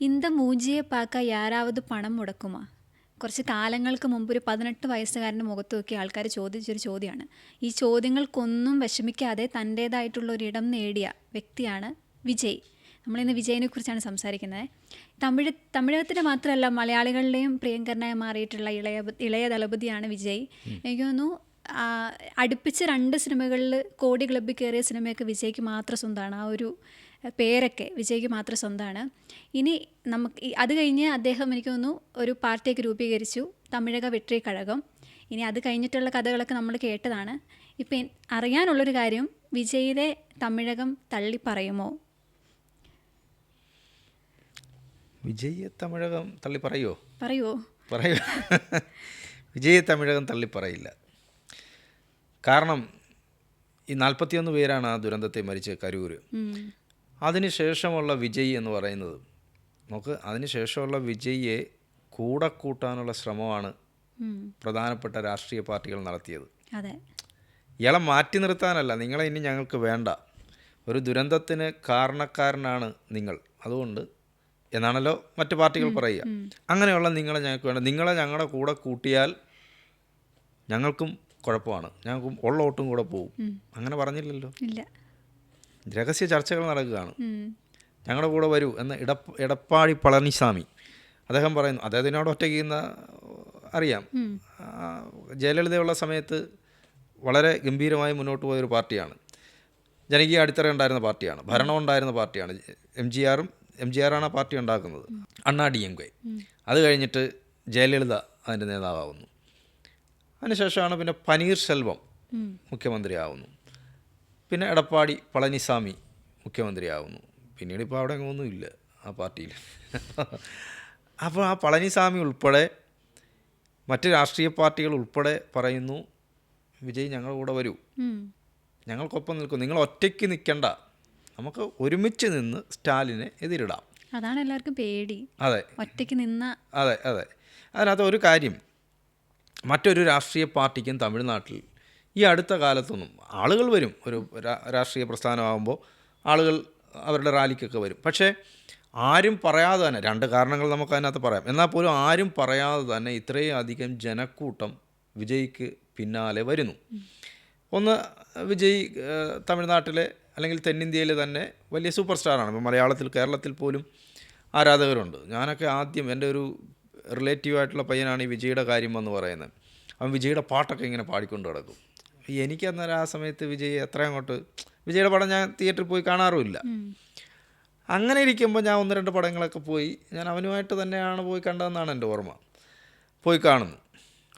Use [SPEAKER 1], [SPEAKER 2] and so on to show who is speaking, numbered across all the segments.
[SPEAKER 1] ഇന്ത മൂഞ്ചിയെ പാക്ക യാരാവത് പണം മുടക്കുമോ? കുറച്ച് കാലങ്ങൾക്ക് മുമ്പ് ഒരു പതിനെട്ട് വയസ്സുകാരന്റെ മുഖത്ത് നോക്കി ആൾക്കാർ ചോദിച്ചൊരു ചോദ്യമാണ്. ഈ ചോദ്യങ്ങൾക്കൊന്നും വിഷമിക്കാതെ തന്റേതായിട്ടുള്ള ഇടം നേടിയ വ്യക്തിയാണ് വിജയ്. നമ്മളിന്ന് വിജയിനെ കുറിച്ചാണ് സംസാരിക്കുന്നത്. തമിഴ് തമിഴകത്തിന്റെ മാത്രമല്ല മലയാളികളുടെയും പ്രിയങ്കരനായി മാറിയിട്ടുള്ള ഇളയ ഇളയ ദളപതിയാണ് വിജയ്. എനിക്ക് തോന്നുന്നു അടുപ്പിച്ച് രണ്ട് സിനിമകളിൽ കോടി ക്ലബ്ബിൽ കയറിയ സിനിമയൊക്കെ വിജയ്ക്ക് മാത്രം സ്വന്തമാണ് ആ ഒരു പേരൊക്കെ വിജയ്ക്ക് മാത്രം സ്വന്തമാണ് ഇനി നമുക്ക് അത് കഴിഞ്ഞ് അദ്ദേഹം എനിക്ക് തോന്നുന്നു ഒരു പാർട്ടിയൊക്കെ രൂപീകരിച്ചു. തമിഴക വെട്രി കഴകം. ഇനി അത് കഴിഞ്ഞിട്ടുള്ള കഥകളൊക്കെ നമ്മൾ കേട്ടതാണ്. ഇപ്പം അറിയാനുള്ളൊരു കാര്യം വിജയുടെ തമിഴകം തള്ളി പറയുമോ?
[SPEAKER 2] വിജയ തമിഴകം തള്ളി പറയോ
[SPEAKER 1] പറയോ
[SPEAKER 2] പറയോ വിജയ തമിഴകം തള്ളി പറയില്ല. കാരണം ഈ നാൽപ്പത്തിയൊന്ന് പേരാണ് ആ ദുരന്തത്തെ മരിച്ച കരൂർ. അതിനുശേഷമുള്ള വിജയ് എന്ന് പറയുന്നത്. നമുക്ക് അതിനുശേഷമുള്ള വിജയിയെ കൂടെ കൂട്ടാനുള്ള ശ്രമമാണ് പ്രധാനപ്പെട്ട രാഷ്ട്രീയ പാർട്ടികൾ നടത്തിയത്. ഇയാളെ മാറ്റി നിർത്താനല്ല നിങ്ങളെ ഇനി ഞങ്ങൾക്ക് വേണ്ട. ഒരു ദുരന്തത്തിന് കാരണക്കാരനാണ് നിങ്ങൾ. അതുകൊണ്ട് എന്നാണല്ലോ മറ്റു പാർട്ടികൾ പറയുക. അങ്ങനെയുള്ള നിങ്ങളെ ഞങ്ങൾക്ക് വേണ്ട. നിങ്ങളെ ഞങ്ങളുടെ കൂടെ കൂട്ടിയാൽ ഞങ്ങൾക്കും കുഴപ്പമാണ്. ഞാൻ ഉള്ള ഓട്ടും കൂടെ പോകും അങ്ങനെ പറഞ്ഞില്ലല്ലോ.
[SPEAKER 1] ഇല്ല.
[SPEAKER 2] രഹസ്യ ചർച്ചകൾ നടക്കുകയാണ്. ഞങ്ങളുടെ കൂടെ വരൂ എന്ന് ഇടപ്പ എടപ്പാടി പളനിസ്വാമി. അദ്ദേഹം പറയുന്നു അദ്ദേഹത്തിനോട് ഒറ്റയ്ക്ക് ഇന്ന് അറിയാം. ജയലളിതയുള്ള സമയത്ത് വളരെ ഗംഭീരമായി മുന്നോട്ട് പോയൊരു പാർട്ടിയാണ്. ജനകീയ അടിത്തറ ഉണ്ടായിരുന്ന പാർട്ടിയാണ്. ഭരണം ഉണ്ടായിരുന്ന പാർട്ടിയാണ്. എം ജി ആറും എം ജി ആറാണ് ആ പാർട്ടി ഉണ്ടാക്കുന്നത്. അണ്ണാ ഡി എം കെ. അത് കഴിഞ്ഞിട്ട് ജയലളിത അതിന്റെ നേതാവാകുന്നു അതിനുശേഷമാണ് പിന്നെ പനീർ സെൽവം മുഖ്യമന്ത്രിയാവുന്നു. പിന്നെ എടപ്പാടി പളനിസ്വാമി മുഖ്യമന്ത്രിയാവുന്നു. പിന്നീട് ഇപ്പോൾ അവിടെ ഒന്നുമില്ല ആ പാർട്ടിയിൽ. അപ്പോൾ ആ പളനിസ്വാമി ഉൾപ്പെടെ മറ്റ് രാഷ്ട്രീയ പാർട്ടികൾ ഉൾപ്പെടെ പറയുന്നു വിജയ് ഞങ്ങളുടെ കൂടെ വരൂ. ഞങ്ങൾക്കൊപ്പം നിൽക്കും. നിങ്ങൾ ഒറ്റയ്ക്ക് നിൽക്കണ്ട. നമുക്ക് ഒരുമിച്ച് നിന്ന് സ്റ്റാലിനെ എതിരിടാം.
[SPEAKER 1] അതാണ് എല്ലാവർക്കും പേടി.
[SPEAKER 2] അതെ.
[SPEAKER 1] ഒറ്റയ്ക്ക് നിന്ന
[SPEAKER 2] അതെ അതെ. അതിനകത്ത് ഒരു കാര്യം മറ്റൊരു രാഷ്ട്രീയ പാർട്ടിക്കും തമിഴ്നാട്ടിൽ ഈ അടുത്ത കാലത്തൊന്നും ആളുകൾ വരും. ഒരു രാഷ്ട്രീയ പ്രസ്ഥാനമാകുമ്പോൾ ആളുകൾ അവരുടെ റാലിക്കൊക്കെ വരും. പക്ഷേ ആരും പറയാതെ തന്നെ രണ്ട് കാരണങ്ങൾ നമുക്ക് അതിനകത്ത് പറയാം. എന്നാൽ പോലും ആരും പറയാതെ തന്നെ ഇത്രയും അധികം ജനക്കൂട്ടം വിജയ്ക്ക് പിന്നാലെ വരുന്നു. ഒന്ന് വിജയ് തമിഴ്നാട്ടിലെ അല്ലെങ്കിൽ തെന്നിന്ത്യയിലെ തന്നെ വലിയ സൂപ്പർ സ്റ്റാറാണ്. ഇപ്പോൾ മലയാളത്തിൽ കേരളത്തിൽ പോലും ആരാധകരുണ്ട്. ഞാനൊക്കെ ആദ്യം എന്റെ ഒരു റിലേറ്റീവായിട്ടുള്ള പയ്യനാണ് ഈ വിജയുടെ കാര്യം എന്ന് പറയുന്നത്. അവൻ വിജയുടെ പാട്ടൊക്കെ ഇങ്ങനെ പാടിക്കൊണ്ട് കിടക്കും എനിക്ക് അന്നേരം ആ സമയത്ത് വിജയ് എത്ര അങ്ങോട്ട് വിജയുടെ പടം ഞാൻ തിയേറ്ററിൽ പോയി കാണാറുമില്ല. അങ്ങനെ ഇരിക്കുമ്പോൾ ഞാൻ ഒന്ന് രണ്ട് പടങ്ങളൊക്കെ പോയി. ഞാൻ അവനുമായിട്ട് തന്നെയാണ് പോയി കണ്ടതെന്നാണ് എന്റെ ഓർമ്മ. പോയി കാണുന്നു.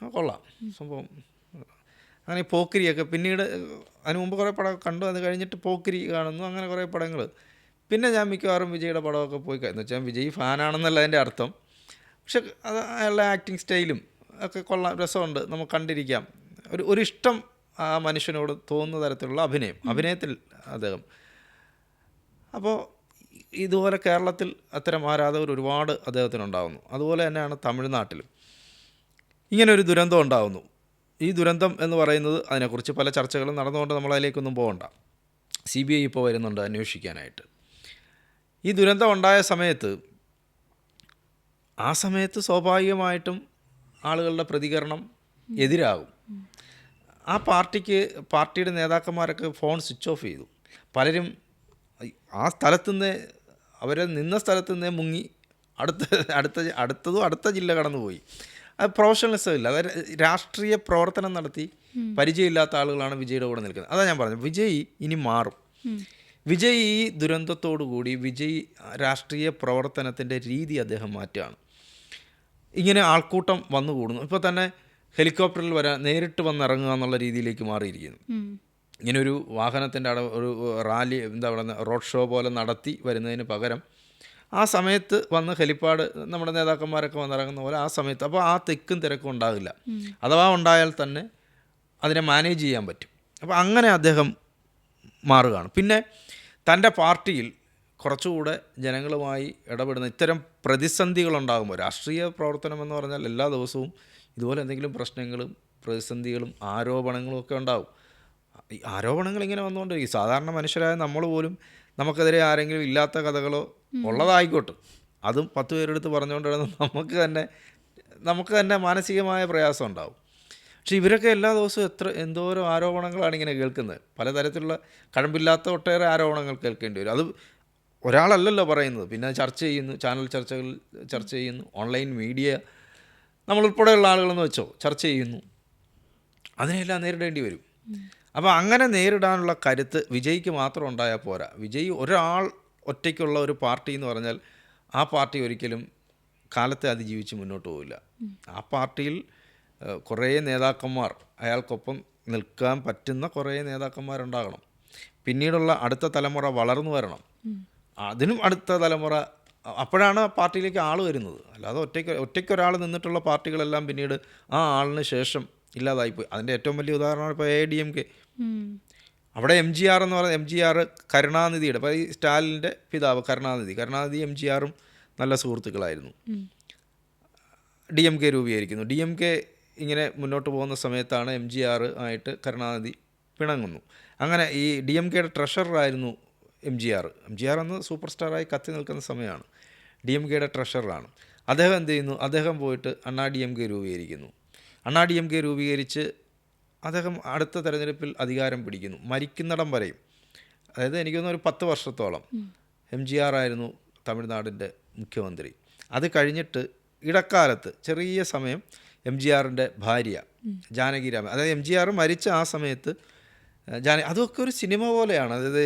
[SPEAKER 2] കൊള്ളാം. സംഭവം. അങ്ങനെ പോക്കിരിയൊക്കെ പിന്നീട് അതിന് മുമ്പ് കുറേ പടം കണ്ടു. അത് കഴിഞ്ഞിട്ട് പോക്കിരി കാണുന്നു. അങ്ങനെ കുറേ പടങ്ങൾ പിന്നെ ഞാൻ മിക്കവാറും വിജയുടെ പടമൊക്കെ പോയി എന്ന് വെച്ചാൽ വിജയ് ഫാനാണെന്നല്ല അതിന്റെ അർത്ഥം. പക്ഷെ അത് അയാളുടെ ആക്ടിങ് സ്റ്റൈലും ഒക്കെ കൊള്ളാം രസമുണ്ട്. നമുക്ക് കണ്ടിരിക്കാം. ഒരു ഒരു ഇഷ്ടം ആ മനുഷ്യനോട് തോന്നുന്ന തരത്തിലുള്ള അഭിനയം അഭിനയത്തിൽ അദ്ദേഹം. അപ്പോൾ ഇതുപോലെ കേരളത്തിൽ അത്തരം ആരാധകർ ഒരുപാട് അദ്ദേഹത്തിനുണ്ടാകുന്നു അതുപോലെ തന്നെയാണ് തമിഴ്നാട്ടിലും. ഇങ്ങനെ ഒരു ദുരന്തം ഉണ്ടാകുന്നു ഈ ദുരന്തം എന്ന് പറയുന്നത് അതിനെക്കുറിച്ച് പല ചർച്ചകളും നടന്നുകൊണ്ട് നമ്മൾ അതിലേക്കൊന്നും പോകണ്ട. സി ബി ഐ ഇപ്പോൾ വരുന്നുണ്ട് അന്വേഷിക്കാനായിട്ട്. ഈ ദുരന്തം ഉണ്ടായ സമയത്ത് ആ സമയത്ത് സ്വാഭാവികമായിട്ടും ആളുകളുടെ പ്രതികരണം എതിരാകും. ആ പാർട്ടിക്ക് പാർട്ടിയുടെ നേതാക്കന്മാരൊക്കെ ഫോൺ സ്വിച്ച് ഓഫ് ചെയ്തു. പലരും ആ സ്ഥലത്തുനിന്ന് അവരെ നിന്ന സ്ഥലത്തുനിന്ന് മുങ്ങി അടുത്ത അടുത്ത അടുത്തതും അടുത്ത ജില്ല കടന്നുപോയി. അത് പ്രൊഫഷണലിസം ഇല്ല. അതായത് രാഷ്ട്രീയ പ്രവർത്തനം നടത്തി പരിചയമില്ലാത്ത ആളുകളാണ് വിജയുടെ കൂടെ നിൽക്കുന്നത്. അതാണ് ഞാൻ പറഞ്ഞത്. വിജയ് ഇനി മാറും. വിജയ് ഈ ദുരന്തത്തോടു കൂടി വിജയ് രാഷ്ട്രീയ പ്രവർത്തനത്തിന്റെ രീതി അദ്ദേഹം മാറ്റുകയാണ്. ഇങ്ങനെ ആൾക്കൂട്ടം വന്നു കൂടുന്നു. ഇപ്പോൾ തന്നെ ഹെലികോപ്റ്ററിൽ വരാൻ നേരിട്ട് വന്നിറങ്ങുക എന്നുള്ള രീതിയിലേക്ക് മാറിയിരിക്കുന്നു.
[SPEAKER 1] ഇങ്ങനൊരു
[SPEAKER 2] ഇങ്ങനെ ഒരു വാഹനത്തിന്റെ അട ഒരു റാലി എന്താ പറയുക റോഡ് ഷോ പോലെ നടത്തി വരുന്നതിന് പകരം ആ സമയത്ത് വന്ന് ഹെലിപ്പാഡ് നമ്മുടെ നേതാക്കന്മാരൊക്കെ വന്നിറങ്ങുന്ന പോലെ ആ സമയത്ത് അപ്പോൾ ആ തെക്കും തിരക്കും ഉണ്ടാകില്ല. അഥവാ ഉണ്ടായാൽ തന്നെ അതിനെ മാനേജ് ചെയ്യാൻ പറ്റും. അപ്പോൾ അങ്ങനെ അദ്ദേഹം മാറുകയാണ്. പിന്നെ തന്റെ പാർട്ടിയിൽ കുറച്ചുകൂടെ ജനങ്ങളുമായി ഇടപെടുന്ന ഇത്തരം പ്രതിസന്ധികളുണ്ടാകുമ്പോൾ രാഷ്ട്രീയ പ്രവർത്തനം എന്ന് പറഞ്ഞാൽ എല്ലാ ദിവസവും ഇതുപോലെ എന്തെങ്കിലും പ്രശ്നങ്ങളും പ്രതിസന്ധികളും ആരോപണങ്ങളും ഒക്കെ ഉണ്ടാകും ഈ ആരോപണങ്ങൾ ഇങ്ങനെ വന്നുകൊണ്ടിരിക്കും സാധാരണ മനുഷ്യരായ നമ്മൾ പോലും നമുക്കെതിരെ ആരെങ്കിലും ഇല്ലാത്ത കഥകളോ ഉള്ളതായിക്കോട്ടെ. അതും പത്ത് പേരെടുത്ത് പറഞ്ഞുകൊണ്ടിരുന്ന നമുക്ക് തന്നെ നമുക്ക് തന്നെ മാനസികമായ പ്രയാസം ഉണ്ടാവും. പക്ഷേ ഇവരൊക്കെ എല്ലാ ദിവസവും എത്ര എന്തോരം ആരോപണങ്ങളാണ് ഇങ്ങനെ കേൾക്കുന്നത്. പലതരത്തിലുള്ള കഴമ്പില്ലാത്ത ഒട്ടേറെ ആരോപണങ്ങൾ കേൾക്കേണ്ടി വരും. അത് ഒരാളല്ലല്ലോ പറയുന്നത്. പിന്നെ ചർച്ച ചെയ്യുന്നു ചാനൽ ചർച്ചകൾ ചർച്ച ചെയ്യുന്നു ഓൺലൈൻ മീഡിയ നമ്മളുൾപ്പെടെയുള്ള ആളുകളെന്ന് വെച്ചോ ചർച്ച ചെയ്യുന്നു. അതിനെല്ലാം നേരിടേണ്ടി വരും. അപ്പോൾ അങ്ങനെ നേരിടാനുള്ള കരുത്ത് വിജയ്ക്ക് മാത്രം ഉണ്ടായാൽ പോരാ. വിജയ് ഒരാൾ ഒറ്റയ്ക്കുള്ള ഒരു പാർട്ടി എന്ന് പറഞ്ഞാൽ ആ പാർട്ടി ഒരിക്കലും കാലത്തെ അതിജീവിച്ച് മുന്നോട്ട് പോവില്ല. ആ പാർട്ടിയിൽ കുറേ നേതാക്കന്മാർ അയാൾക്കൊപ്പം നിൽക്കാൻ പറ്റുന്ന കുറേ നേതാക്കന്മാരുണ്ടാകണം. പിന്നീടുള്ള അടുത്ത തലമുറ വളർന്നു വരണം. അതിനും അടുത്ത തലമുറ അപ്പോഴാണ് ആ പാർട്ടിയിലേക്ക് ആൾ വരുന്നത്. അല്ലാതെ ഒറ്റയ്ക്ക് ഒറ്റയ്ക്ക് ഒരാൾ നിന്നിട്ടുള്ള പാർട്ടികളെല്ലാം പിന്നീട് ആ ആളിന് ശേഷം ഇല്ലാതായിപ്പോയി. അതിന്റെ ഏറ്റവും വലിയ ഉദാഹരണമാണ് ഇപ്പോൾ എ ഡി എം കെ അവിടെ എം ജി ആർ എന്ന് പറയുന്നത് എം ജി ആർ കരുണാനിധിയുടെ അപ്പോൾ ഈ സ്റ്റാലിന്റെ പിതാവ് കരുണാനിധി. കരുണാനിധി എം ജി ആറും നല്ല സുഹൃത്തുക്കളായിരുന്നു. ഡി എം കെ രൂപീകരിക്കുന്നു. ഡി എം കെ ഇങ്ങനെ മുന്നോട്ട് പോകുന്ന സമയത്താണ് എം ജി ആർ ആയിട്ട് കരുണാനിധി പിണങ്ങുന്നു. അങ്ങനെ ഈ ഡി എം കെയുടെ ട്രഷററായിരുന്നു M G R M G R അന്ന് സൂപ്പർ സ്റ്റാറായി കത്തി നിൽക്കുന്ന സമയമാണ്. ഡി എം കെയുടെ ട്രഷററാണ്. അദ്ദേഹം എന്ത് ചെയ്യുന്നു? അദ്ദേഹം പോയിട്ട് അണ്ണാ ഡി എം കെ രൂപീകരിക്കുന്നു. അണ്ണാ ഡി എം കെ രൂപീകരിച്ച് അദ്ദേഹം അടുത്ത തെരഞ്ഞെടുപ്പിൽ അധികാരം പിടിക്കുന്നു. മരിക്കുന്നിടം വരെയും. അതായത് എനിക്ക് തോന്നുന്നു ഒരു പത്ത് വർഷത്തോളം എം ജി ആർ ആയിരുന്നു തമിഴ്നാടിന്റെ മുഖ്യമന്ത്രി. അത് കഴിഞ്ഞിട്ട് ഇടക്കാലത്ത് ചെറിയ സമയം എം ജി ആറിന്റെ ഭാര്യ ജാനകി രാമൻ. അതായത് എം ജി ആർ മരിച്ച ആ സമയത്ത് ജാന അതൊക്കെ ഒരു സിനിമ പോലെയാണ്. അതായത്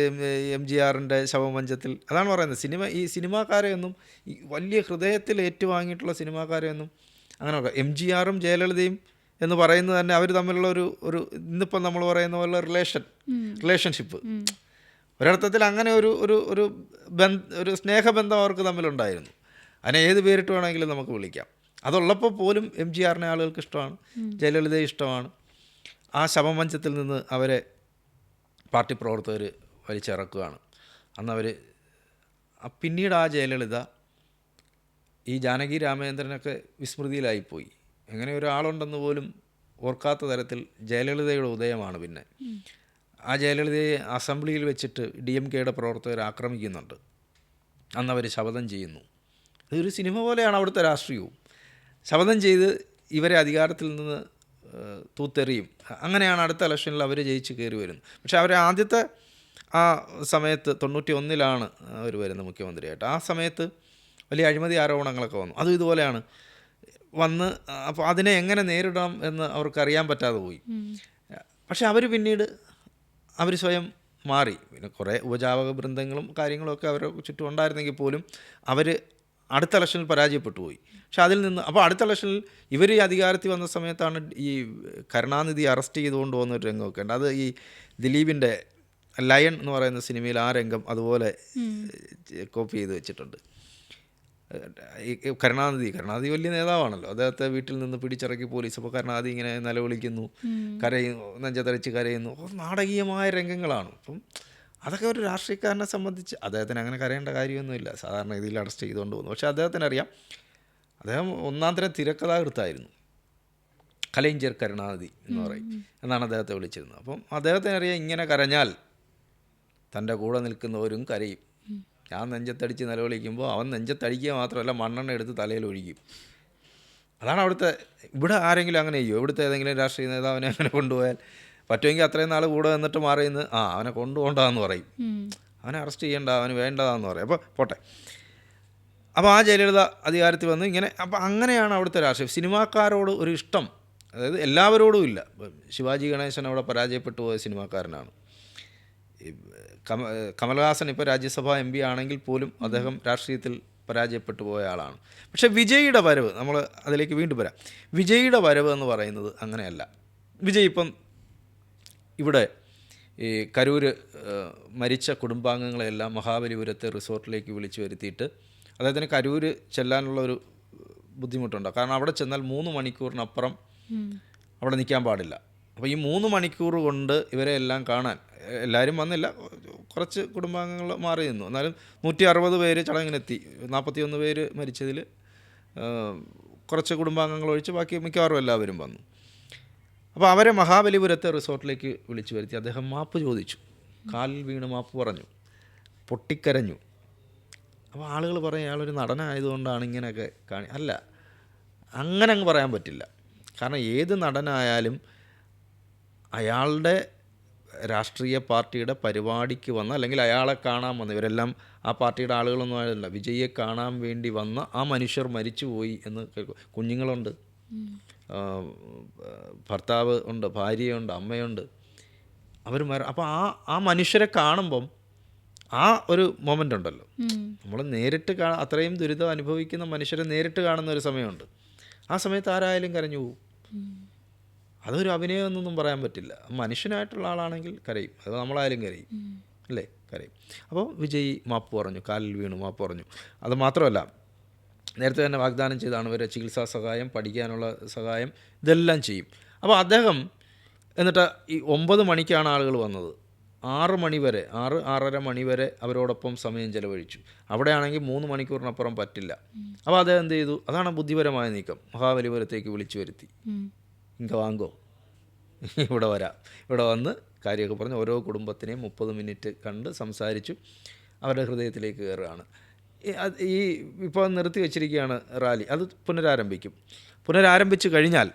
[SPEAKER 2] എം ജി ആറിന്റെ ശവമഞ്ചത്തിൽ അതാണ് പറയുന്നത്. സിനിമ ഈ സിനിമാക്കാരെയൊന്നും വലിയ ഹൃദയത്തിൽ ഏറ്റുവാങ്ങിയിട്ടുള്ള സിനിമാക്കാരെയൊന്നും അങ്ങനെ എം ജി ആറും ജയലളിതയും എന്ന് പറയുന്നത് തന്നെ അവർ തമ്മിലുള്ള ഒരു ഒരു ഇന്നിപ്പം നമ്മൾ പറയുന്ന പോലെ റിലേഷൻ റിലേഷൻഷിപ്പ്. ഒരർത്ഥത്തിൽ അങ്ങനെ ഒരു ഒരു ഒരു ബന്ധ ഒരു സ്നേഹബന്ധം അവർക്ക് തമ്മിലുണ്ടായിരുന്നു. അതിനെ ഏത് പേരിട്ട് വേണമെങ്കിലും നമുക്ക് വിളിക്കാം. അതുള്ളപ്പോൾ പോലും എം ജി ആറിനെ ആളുകൾക്ക് ഇഷ്ടമാണ്. ജയലളിതയെ ഇഷ്ടമാണ്. ആ ശവമഞ്ചത്തിൽ നിന്ന് അവരെ പാർട്ടി പ്രവർത്തകർ വലിച്ചിറക്കുകയാണ്. അന്ന് അവർ പിന്നീട് ആ ജയലളിത ഈ ജാനകി രാമചന്ദ്രനൊക്കെ വിസ്മൃതിയിലായിപ്പോയി. എങ്ങനെ ഒരാളുണ്ടെന്ന് പോലും ഓർക്കാത്ത തരത്തിൽ ജയലളിതയുടെ ഉദയമാണ് പിന്നെ. ആ ജയലളിതയെ അസംബ്ലിയിൽ വെച്ചിട്ട് ഡി എം കെയുടെ പ്രവർത്തകർ ആക്രമിക്കുന്നുണ്ട്. അന്ന് അവർ ശപഥം ചെയ്യുന്നു. ഇതൊരു സിനിമ പോലെയാണ് അവിടുത്തെ രാഷ്ട്രീയവും. ശപഥം ചെയ്ത് ഇവരെ അധികാരത്തിൽ നിന്ന് തൂത്തെറിയും. അങ്ങനെയാണ് അടുത്ത ഇലക്ഷനിൽ അവർ ജയിച്ച് കയറി വരുന്നത്. പക്ഷേ അവർ ആദ്യത്തെ ആ സമയത്ത് തൊണ്ണൂറ്റി ഒന്നിലാണ് അവർ വരുന്നത് മുഖ്യമന്ത്രിയായിട്ട്. ആ സമയത്ത് വലിയ അഴിമതി ആരോപണങ്ങളൊക്കെ വന്നു. അതും ഇതുപോലെയാണ്. വന്ന് അപ്പോൾ അതിനെ എങ്ങനെ നേരിടണം എന്ന് അവർക്കറിയാൻ പറ്റാതെ പോയി. പക്ഷെ അവർ പിന്നീട് അവർ സ്വയം മാറി. പിന്നെ കുറേ ഉപജാപക ബൃന്ദങ്ങളും കാര്യങ്ങളൊക്കെ അവരെ ചുറ്റും ഉണ്ടായിരുന്നെങ്കിൽ പോലും അവർ അടുത്ത ഇലക്ഷനിൽ പരാജയപ്പെട്ടു പോയി. പക്ഷെ അതിൽ നിന്ന് അപ്പോൾ അടുത്ത ഇലക്ഷനിൽ ഇവർ ഈ അധികാരത്തിൽ വന്ന സമയത്താണ് ഈ കരുണാനിധി അറസ്റ്റ് ചെയ്തുകൊണ്ട് പോകുന്ന ഒരു രംഗമൊക്കെ ഉണ്ട്. അത് ഈ ദിലീപിന്റെ ലയൺ എന്ന് പറയുന്ന സിനിമയിൽ ആ രംഗം അതുപോലെ കോപ്പി ചെയ്ത് വെച്ചിട്ടുണ്ട്. കരുണാനിധി കരുണാനിധി വലിയ നേതാവാണല്ലോ. അദ്ദേഹത്തെ വീട്ടിൽ നിന്ന് പിടിച്ചിറക്കി പോലീസ്. അപ്പോൾ കരുണാനിധി ഇങ്ങനെ നിലവിളിക്കുന്നു കരയുന്നു നെഞ്ചതരച്ച് കരയുന്നു. നാടകീയമായ രംഗങ്ങളാണ്. അപ്പം അതൊക്കെ ഒരു രാഷ്ട്രീയക്കാരനെ സംബന്ധിച്ച് അദ്ദേഹത്തിന് അങ്ങനെ കരയേണ്ട കാര്യമൊന്നുമില്ല. സാധാരണ രീതിയിൽ അറസ്റ്റ് ചെയ്തുകൊണ്ട് പോകുന്നു. പക്ഷേ അദ്ദേഹത്തിന് അറിയാം അദ്ദേഹം ഒന്നാം തരം തിരക്കഥാകൃത്തായിരുന്നു. കലൈഞ്ചർ കരുണാനിധി എന്ന് പറയും. എന്നാണ് അദ്ദേഹത്തെ വിളിച്ചിരുന്നത്. അപ്പം അദ്ദേഹത്തിന് അറിയാം ഇങ്ങനെ കരഞ്ഞാൽ തന്റെ കൂടെ നിൽക്കുന്നവരും കരയും. ഞാൻ നെഞ്ചത്തടിച്ച് നിലവിളിക്കുമ്പോൾ അവൻ നെഞ്ചത്തടിക്കുക മാത്രമല്ല മണ്ണെണ്ണ എടുത്ത് തലയിൽ ഒഴിക്കും. അതാണ് അവിടുത്തെ ഇവിടെ ആരെങ്കിലും അങ്ങനെ ചെയ്യും? ഇവിടുത്തെ ഏതെങ്കിലും രാഷ്ട്രീയ നേതാവിനെ അങ്ങനെ കൊണ്ടുപോയാൽ പറ്റുമെങ്കിൽ അത്രയും നാൾ കൂടെ നിന്നിട്ട് മാറിയെന്ന് ആ അവനെ കൊണ്ടുപോകണ്ടെന്ന് പറയും. അവനെ അറസ്റ്റ് ചെയ്യേണ്ട അവന് വേണ്ടതാന്ന് പറയും. അപ്പോൾ പോട്ടെ. അപ്പോൾ ആ ജയലളിത അധികാരത്തിൽ വന്ന് ഇങ്ങനെ അപ്പോൾ അങ്ങനെയാണ് അവിടുത്തെ രാഷ്ട്രീയം. സിനിമാക്കാരോട് ഒരു ഇഷ്ടം അതായത് എല്ലാവരോടും ഇല്ല. ശിവാജി ഗണേശൻ അവിടെ പരാജയപ്പെട്ടു പോയ സിനിമാക്കാരനാണ്. കമ കമൽഹാസൻ ഇപ്പോൾ രാജ്യസഭ എം പി ആണെങ്കിൽ പോലും അദ്ദേഹം രാഷ്ട്രീയത്തിൽ പരാജയപ്പെട്ടു പോയ ആളാണ്. പക്ഷേ വിജയിയുടെ വരവ് നമ്മൾ അതിലേക്ക് വീണ്ടും വരാം. വിജയിയുടെ വരവ് എന്ന് പറയുന്നത് അങ്ങനെയല്ല. വിജയ് ഇപ്പം ഇവിടെ ഈ കരൂർ മരിച്ച കുടുംബാംഗങ്ങളെല്ലാം മഹാബലിപുരത്തെ റിസോർട്ടിലേക്ക് വിളിച്ചു വരുത്തിയിട്ട് അദ്ദേഹത്തിന് കരൂർ ചെല്ലാനുള്ള ഒരു ബുദ്ധിമുട്ടുണ്ട്. കാരണം അവിടെ ചെന്നാൽ മൂന്ന് മണിക്കൂറിനപ്പുറം അവിടെ നിൽക്കാൻ പാടില്ല. അപ്പോൾ ഈ മൂന്ന് മണിക്കൂർ കൊണ്ട് ഇവരെ എല്ലാം കാണാൻ എല്ലാവരും വന്നില്ല. കുറച്ച് കുടുംബാംഗങ്ങൾ മാറി നിന്നു. എന്നാലും നൂറ്റി അറുപത് പേര് ചടങ്ങിനെത്തി. നാൽപ്പത്തിയൊന്ന് പേര് മരിച്ചതിൽ കുറച്ച് കുടുംബാംഗങ്ങൾ ഒഴിച്ച് ബാക്കി മിക്കവാറും എല്ലാവരും വന്നു. അപ്പോൾ അവരെ മഹാബലിപുരത്തെ റിസോർട്ടിലേക്ക് വിളിച്ചു വരുത്തി. അദ്ദേഹം മാപ്പ് ചോദിച്ചു. കാലിൽ വീണ് മാപ്പ് പറഞ്ഞു. പൊട്ടിക്കരഞ്ഞു. അപ്പോൾ ആളുകൾ പറയും അയാളൊരു നടനായതുകൊണ്ടാണ് ഇങ്ങനെയൊക്കെ കാണി അല്ല അങ്ങനെ അങ്ങ് പറയാൻ പറ്റില്ല. കാരണം ഏത് നടനായാലും അയാളുടെ രാഷ്ട്രീയ പാർട്ടിയുടെ പരിപാടിക്ക് വന്ന അല്ലെങ്കിൽ അയാളെ കാണാൻ വന്ന ഇവരെല്ലാം ആ പാർട്ടിയുടെ ആളുകളൊന്നും ആയതല്ല വിജയിയെ കാണാൻ വേണ്ടി വന്ന ആ മനുഷ്യർ മരിച്ചുപോയി എന്ന് കേൾക്കും കുഞ്ഞുങ്ങളുണ്ട്. ഭർത്താവ് ഉണ്ട് ഭാര്യയുണ്ട് അമ്മയുണ്ട്. അവർ മര അപ്പോൾ ആ ആ മനുഷ്യരെ കാണുമ്പം ആ ഒരു മൊമെന്റ് ഉണ്ടല്ലോ. നമ്മൾ നേരിട്ട് കാ അത്രയും ദുരിതം അനുഭവിക്കുന്ന മനുഷ്യരെ നേരിട്ട് കാണുന്ന ഒരു സമയമുണ്ട്. ആ സമയത്ത് ആരായാലും കരഞ്ഞു പോകും അതൊരു അഭിനയം എന്നൊന്നും പറയാൻ പറ്റില്ല. മനുഷ്യനായിട്ടുള്ള ആളാണെങ്കിൽ കരയും. അത് നമ്മളായാലും കരയും. അല്ലേ? കരയും. അപ്പോൾ വിജയ് മാപ്പ് പറഞ്ഞു കാലിൽ വീണു മാപ്പ് പറഞ്ഞു. അത് മാത്രമല്ല നേരത്തെ തന്നെ വാഗ്ദാനം ചെയ്താണ് ഇവരെ ചികിത്സാ സഹായം പഠിക്കാനുള്ള സഹായം ഇതെല്ലാം ചെയ്യും. അപ്പോൾ അദ്ദേഹം എന്നിട്ട് ഈ ഒമ്പത് മണിക്കാണ് ആളുകൾ വന്നത്. ആറ് മണി വരെ ആറ് ആറര മണി വരെ അവരോടൊപ്പം സമയം ചെലവഴിച്ചു. അവിടെയാണെങ്കിൽ മൂന്ന് മണിക്കൂറിനപ്പുറം പറ്റില്ല. അപ്പോൾ അദ്ദേഹം എന്ത് ചെയ്തു? അതാണ് ബുദ്ധിപരമായ നീക്കം. മഹാബലിപുരത്തേക്ക് വിളിച്ചു വരുത്തി. ഇങ്ക വാങ്ങോ. ഇവിടെ വരാം. ഇവിടെ വന്ന് കാര്യമൊക്കെ പറഞ്ഞ് ഓരോ കുടുംബത്തിനെയും മുപ്പത് മിനിറ്റ് കണ്ട് സംസാരിച്ചു. അവരുടെ ഹൃദയത്തിലേക്ക് കയറുകയാണ്. ഈ ഇപ്പോൾ നിർത്തി വച്ചിരിക്കുകയാണ് റാലി. അത് പുനരാരംഭിക്കും. പുനരാരംഭിച്ചു കഴിഞ്ഞാൽ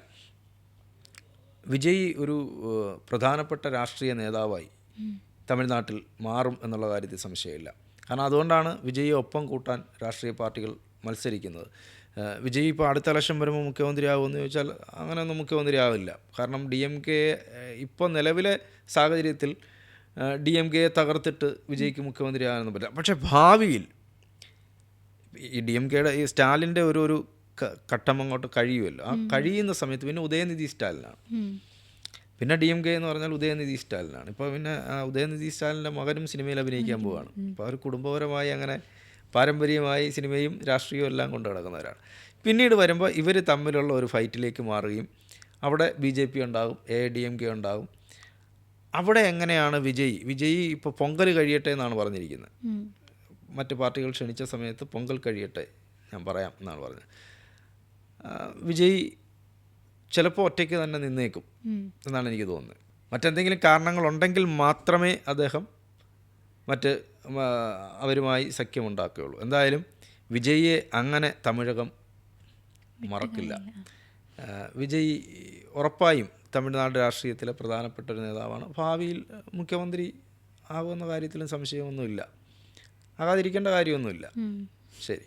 [SPEAKER 2] വിജയ് ഒരു പ്രധാനപ്പെട്ട രാഷ്ട്രീയ നേതാവായി തമിഴ്നാട്ടിൽ മാറും എന്നുള്ള കാര്യത്തിൽ സംശയമില്ല. കാരണം അതുകൊണ്ടാണ് വിജയിയെ ഒപ്പം കൂട്ടാൻ രാഷ്ട്രീയ പാർട്ടികൾ മത്സരിക്കുന്നത്. വിജയ് ഇപ്പോൾ അടുത്ത ഇലക്ഷൻ വരുമ്പോൾ മുഖ്യമന്ത്രിയാകുമെന്ന് ചോദിച്ചാൽ അങ്ങനെയൊന്നും മുഖ്യമന്ത്രി ആവില്ല കാരണം ഡി എം കെ ഇപ്പോൾ നിലവിലെ സാഹചര്യത്തിൽ ഡി എം കെയെ തകർത്തിട്ട് വിജയ്ക്ക് മുഖ്യമന്ത്രിയാകാനൊന്നും പറ്റില്ല. പക്ഷേ ഭാവിയിൽ ഈ ഡി എം കെയുടെ ഈ സ്റ്റാലിന്റെ ഒരു ഒരു ഘട്ടം അങ്ങോട്ട് കഴിയുമല്ലോ. ആ കഴിയുന്ന സമയത്ത് പിന്നെ ഉദയനിധി സ്റ്റാലിനാണ്. പിന്നെ ഡി എം കെ എന്ന് പറഞ്ഞാൽ ഉദയനിധി സ്റ്റാലിനാണ്. ഇപ്പോൾ പിന്നെ ഉദയനിധി സ്റ്റാലിന്റെ മകനും സിനിമയിൽ അഭിനയിക്കാൻ പോവുകയാണ് അപ്പോൾ അവർ കുടുംബപരമായി അങ്ങനെ പാരമ്പര്യമായി സിനിമയും രാഷ്ട്രീയവും എല്ലാം കൊണ്ട് നടക്കുന്നവരാണ്. പിന്നീട് വരുമ്പോൾ ഇവർ തമ്മിലുള്ള ഒരു ഫൈറ്റിലേക്ക് മാറുകയും അവിടെ ബി ജെ പി ഉണ്ടാകും എ ഡി എം കെ ഉണ്ടാകും. അവിടെ എങ്ങനെയാണ് വിജയ്? വിജയ് ഇപ്പോൾ പൊങ്കൽ കഴിയട്ടെ എന്നാണ് പറഞ്ഞിരിക്കുന്നത്. മറ്റ് പാർട്ടികൾ ക്ഷണിച്ച സമയത്ത് പൊങ്കൽ കഴിയട്ടെ ഞാൻ പറയാം എന്നാണ് പറഞ്ഞത്. വിജയ് ചിലപ്പോൾ ഒറ്റയ്ക്ക് തന്നെ നിന്നേക്കും എന്നാണ് എനിക്ക് തോന്നുന്നത്. മറ്റെന്തെങ്കിലും കാരണങ്ങളുണ്ടെങ്കിൽ മാത്രമേ അദ്ദേഹം മറ്റ് അവരുമായി സഖ്യമുണ്ടാക്കുകയുള്ളൂ. എന്തായാലും വിജയിയെ അങ്ങനെ തമിഴകം മറക്കില്ല. വിജയ് ഉറപ്പായും തമിഴ്നാട് രാഷ്ട്രീയത്തിലെ പ്രധാനപ്പെട്ട ഒരു നേതാവാണ്. ഭാവിയിൽ മുഖ്യമന്ത്രി ആകുമെന്ന കാര്യത്തിലും സംശയമൊന്നുമില്ല. ആകാതിരിക്കേണ്ട കാര്യമൊന്നുമില്ല. ശരി.